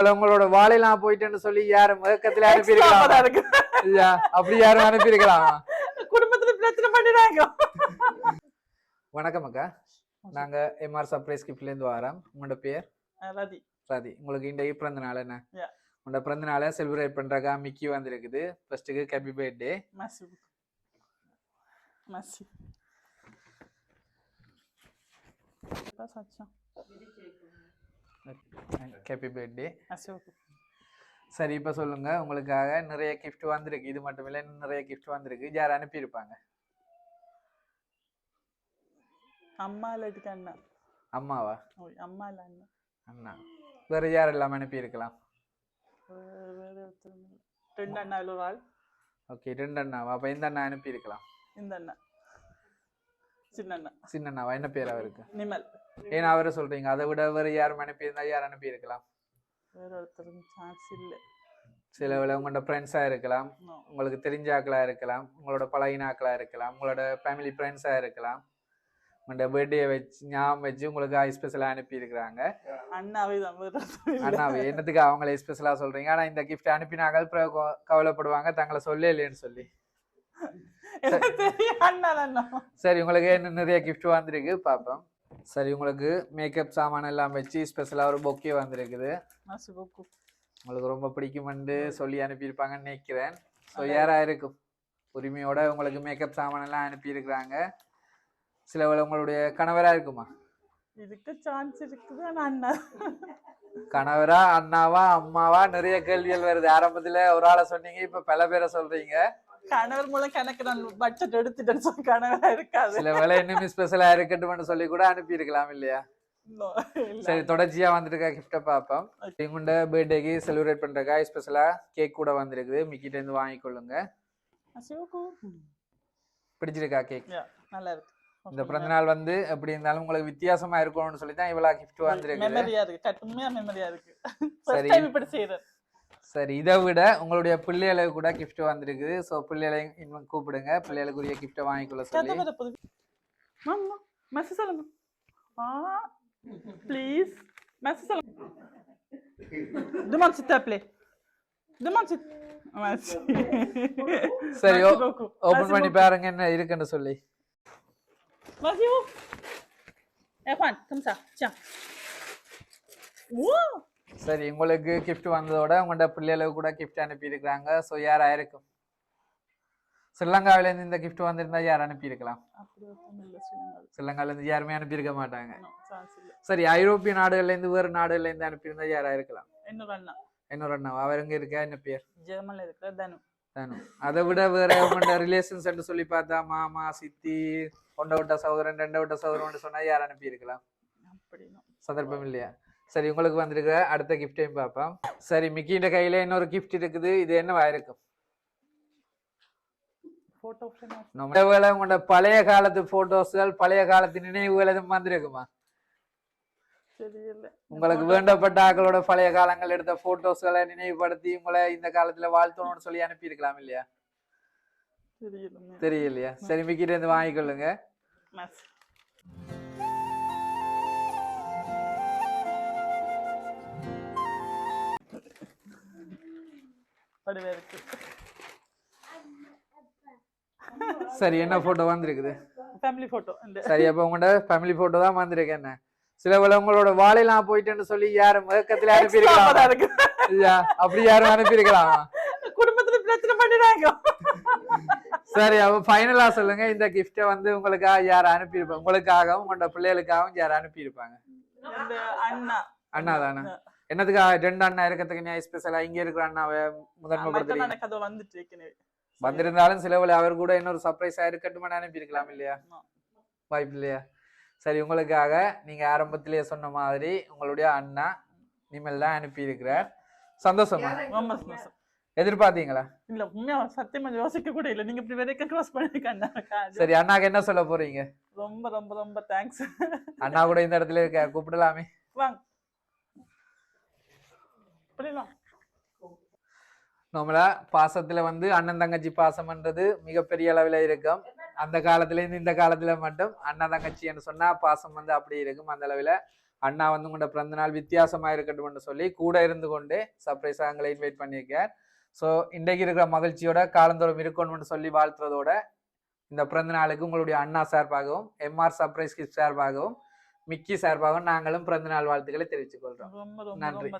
உங்களோட வாழைலாம் போயிட்டேன்னு சொல்லி யாரும் முகக்கத்துல அனுப்பியிருக்கலாம்? அப்படி யாரும் அனுப்பியிருக்கலாம்? குடும்பத்துல பிரச்சனை பண்ணிடுறாங்க வணக்கம் அக்கா. நாங்க எம்ஆர் சர்ப்ரைஸ் கிஃப்ட்ல இருந்து வரோம். உங்களோட பேர்? ரதி. ராதி. உங்களுக்கு இன்றைக்கு பிறந்த நாள் என்ன. உங்களோட பிறந்த நாளை செலிப்ரேட் பண்றக்கா மிக்கி வந்திருக்குது. ஃபர்ஸ்ட்டுக்கு happy birthday Merci happy birthday. சரி இப்ப சொல்லுங்க. உங்களுக்காக நிறைய gift வந்திருக்கு. இது மட்டும் இல்ல நிறைய gift வந்திருக்கு. யார் அனுப்பியிருப்பாங்க? அம்மா இல்லாட்டிக்கு அண்ணா? அம்மாவா? அம்மா இல்ல அண்ணா. அண்ணா. வேற அனுப்பியிருக்கலாம்? வேற ஒருத்தர் இல்ல. ரெண்டு அண்ணா இல்ல ஒரு ஆள். ஓகே ரெண்டு அண்ணாவா? அப்ப இந்த அண்ணா அனுப்பியிருக்கலாம். இந்த அண்ணா. சின்ன அண்ணா சின்ன அண்ணாவா என்ன பேர் அவருக்கு? நிமல். ஏன்னா அவரை சொல்றீங்க. அதை விட வேற யாரும் அனுப்பியிருந்தா யார் அனுப்பியிருக்கலாம்? வேற ஒருத்தருக்கு சான்ஸ் இல்ல. சில வேளை உங்களோட ஃப்ரெண்ட்ஸா இருக்கலாம். உங்களுக்கு தெரிஞ்ச ஆக்களா இருக்கலாம். உங்களோட பழகின ஆக்களா இருக்கலாம். உங்களோட ஃபேமிலி ஃப்ரெண்ட்ஸா இருக்கலாம். உங்களோட பர்த்டே வச்சு ஞாபகம் வச்சு உங்களுக்கு ஸ்பெஷலாக அனுப்பி இருக்கிறாங்க அண்ணாவே. அண்ணாவே. என்னத்துக்கு அவங்கள ஸ்பெஷலா சொல்றீங்க? ஆனா இந்த கிஃப்ட் அனுப்பினாங்க. அப்புறம் கவலைப்படுவாங்க. தங்களை சொல்ல இல்லைன்னு சொல்லி எனக்கு தெரியும் அண்ணா அண்ணா சரி. உங்களுக்கு என்ன நிறைய gift வந்திருக்கு பார்ப்போம் சரி உங்களுக்கு மேக்கப் சாமான் எல்லாம் வச்சு ஸ்பெஷலா ஒரு பொக்கே வந்திருக்குது. உங்களுக்கு ரொம்ப பிடிக்குமென்று சொல்லி அனுப்பியிருப்பாங்கன்னு நினைக்கிறேன். ஸோ யாரா இருக்கும்? உரிமையோட உங்களுக்கு மேக்கப் சாமான் எல்லாம் அனுப்பியிருக்கிறாங்க. சில உங்களுடைய கணவரா இருக்குமா? இதுக்கு சான்ஸ் இருக்குது அண்ணா. கணவரா அண்ணாவா அம்மாவா? நிறைய கேள்விகள் வருது. ஆரம்பத்துல ஒரு ஆளை சொன்னீங்க இப்ப பல பேரை சொல்றீங்க. கணவர் மூலம் கணக்கு நான் பட்ஜெட் எடுத்துட்டேன்னு சொல்லி கணவரா இருக்காது. சில வேளை இன்னும் ஸ்பெஷலா இருக்கட்டும்னு சொல்லி கூட அனுப்பியிருக்கலாம் இல்லையா? No, இல்ல. சரி தொடர்ச்சியா வந்துருக்க கிஃப்டை பார்ப்போம் இவங்க பர்த்டேக்கு செலிப்ரேட் பண்றக்கா ஸ்பெஷலா கேக் கூட வந்திருக்குது. மிக்கிட்ட இருந்து வாங்கிக்கொள்ளுங்க Merci beaucoup. பிடிச்சிருக்கா கேக் நல்லா இருக்கு. இந்த பிறந்த நாள் வந்து எப்படி இருந்தாலும் உங்களுக்கு வித்தியாசமா இருக்கணும்னு சொல்லி தான் இவ்வளவு கிஃப்ட் வந்திருக்குது. மெமரியா இருக்கு. கட்டுமையா மெமரியா இருக்கு. சரி. இப்படி செய்யறேன் சரி இதை விட உங்களுடைய பிள்ளைகளுக்கு கூட கிஃப்ட் வந்திருக்குது ஸோ பிள்ளைகளை இன்னும் கூப்பிடுங்க பிள்ளைகளுக்குரிய கிஃப்ட்டை வாங்கிக்கொள்ள சொல்லி மாமா மெசேஜ் சொல்லுங்க ஆ ப்ளீஸ் மெசேஜ் சொல்லுங்க demande s'il te plaît demande s'il Merci. சரி. ஓபன் பண்ணி. பாருங்க என்ன இருக்குன்னு சொல்லி Vas-y, ouvre. Eh, Juan, comme ça. Tiens. Wow. சரி உங்களுக்கு gift வந்ததோட உங்களோட பிள்ளைகளுக்கு கூட கிஃப்ட் அனுப்பியிருக்கிறாங்க. ஸோ யார் ஆயிருக்கும் ஸ்ரீலங்காவிலேருந்து இந்த gift வந்திருந்தா யார் அனுப்பியிருக்கலாம். ஸ்ரீலங்காவிலேருந்து யாருமே அனுப்பியிருக்க மாட்டாங்க. சரி ஐரோப்பிய நாடுகள்லேருந்து வேறு நாடுகள்லேருந்து அனுப்பியிருந்தா யாரா இருக்கலாம் இன்னொரு அண்ணா. இன்னொரு அண்ணா. அவர் எங்க இருக்கா என்ன பேர்? ஜெர்மன்ல இருக்கிற தனு. தானு. அதை விட வேற உங்களோட ரிலேஷன்ஸ் சொல்லி பார்த்தா மாமா சித்தி ஒண்ட விட்ட சகோதரன் ரெண்ட விட்ட சகோதரன் சொன்னா யார் அனுப்பியிருக்கலாம்? சந்தர்ப்பம் இல்லையா? சரி உங்களுக்கு வந்திருக்கிற அடுத்த கிஃப்டையும் பார்ப்போம். சரி மிக்கின்ற கையில இன்னொரு கிஃப்ட் இருக்குது. இது என்னவா இருக்கும் உங்களோட பழைய காலத்து போட்டோஸ்கள் பழைய காலத்து நினைவுகள் எதுவும் வந்திருக்குமா? உங்களுக்கு வேண்டப்பட்ட ஆக்களோட பழைய காலங்கள் எடுத்த போட்டோஸ்களை நினைவுபடுத்தி உங்களை இந்த காலத்துல வாழ்த்தணும்னு சொல்லி அனுப்பியிருக்கலாம் இல்லையா? தெரியல தெரியலையா? சரி மிக்கிட்ட இருந்து வாங்கிக்கொள்ளுங்க. இருக்கு சரி என்ன போட்டோ வந்திருக்குது? ஃபேமிலி போட்டோ சரி அப்ப உங்களோட ஃபேமிலி போட்டோ தான் வந்திருக்கு என்ன? சில வேளை உங்களோட வாழைலாம் போயிட்டேன்னு சொல்லி யாரும் முகக்கத்துல அனுப்பியிருக்கலாம். அப்படி யாரும் அனுப்பியிருக்கலாம். குடும்பத்துல பிரச்சனை பண்ணிடுறாங்க சரி அப்ப ஃபைனலா சொல்லுங்க. இந்த கிஃப்ட்டை வந்து உங்களுக்காக யார் அனுப்பியிருப்பாங்க உங்களுக்காகவும் உங்களோட பிள்ளைகளுக்காகவும் யார் அனுப்பியிருப்பாங்க? அண்ணா. அண்ணா தானே? என்னத்துக்காக ரெண்டு அண்ணா இருக்கிறதுக்கு நியாய ஸ்பெஷலா இங்க இருக்கிற அண்ணாவை முதன்மைப்படுத்துறீங்க வந்துட்டு வந்திருந்தாலும் சில வேளை அவர் கூட இன்னொரு சர்ப்ரைஸா இருக்கட்டும் அனுப்பியிருக்கலாம் இல்லையா. வாய்ப்பு இல்லையா? சரி உங்களுக்காக நீங்க ஆரம்பத்திலேயே சொன்ன மாதிரி உங்களுடைய அண்ணா இனிமேல் தான் அனுப்பியிருக்கிறார். சந்தோஷமா ரொம்ப சந்தோஷம். எதிர்பார்த்தீங்களா? இல்ல உண்மையா சத்தியமா யோசிக்க கூட இல்ல. நீங்க இப்படி வரைக்கும் க்ராஸ் பண்ணிருக்க அண்ணா சரி அண்ணாக்கு என்ன சொல்ல போறீங்க? ரொம்ப ரொம்ப ரொம்ப தேங்க்ஸ் அண்ணா கூட இந்த இடத்துல இருக்க கூப்பிடலாமே. வாங்க. புரியலாம் நம்மளா பாசத்துல வந்து அண்ணன் தங்கச்சி பாசம்ன்றது மிகப்பெரிய அளவில் இருக்கும். அந்த காலத்துல இருந்து இந்த காலத்துல மட்டும் அண்ணன் தங்கச்சின்னு சொன்னா பாசம் வந்து அப்படி இருக்கும். அந்த அளவில் அண்ணா வந்து உங்களோட பிறந்த நாள் வித்தியாசமா இருக்கட்டும்னு சொல்லி கூட இருந்து கொண்டு சர்ப்ரைஸாக எங்களை இன்வைட் பண்ணியிருக்கார். ஸோ இன்றைக்கு இருக்கிற மகிழ்ச்சியோட காலந்தோறும் இருக்கணும்னு சொல்லி வாழ்த்துறதோட இந்த பிறந்த நாளுக்கு உங்களுடைய அண்ணா சார்பாகவும் எம்ஆர் சர்ப்ரைஸ் கிஃப்ட் சார்பாகவும் மிக்கி சார்பாகவும் நாங்களும் பிறந்த நாள் வாழ்த்துக்களை தெரிவித்துக் ரொம்ப நன்றி.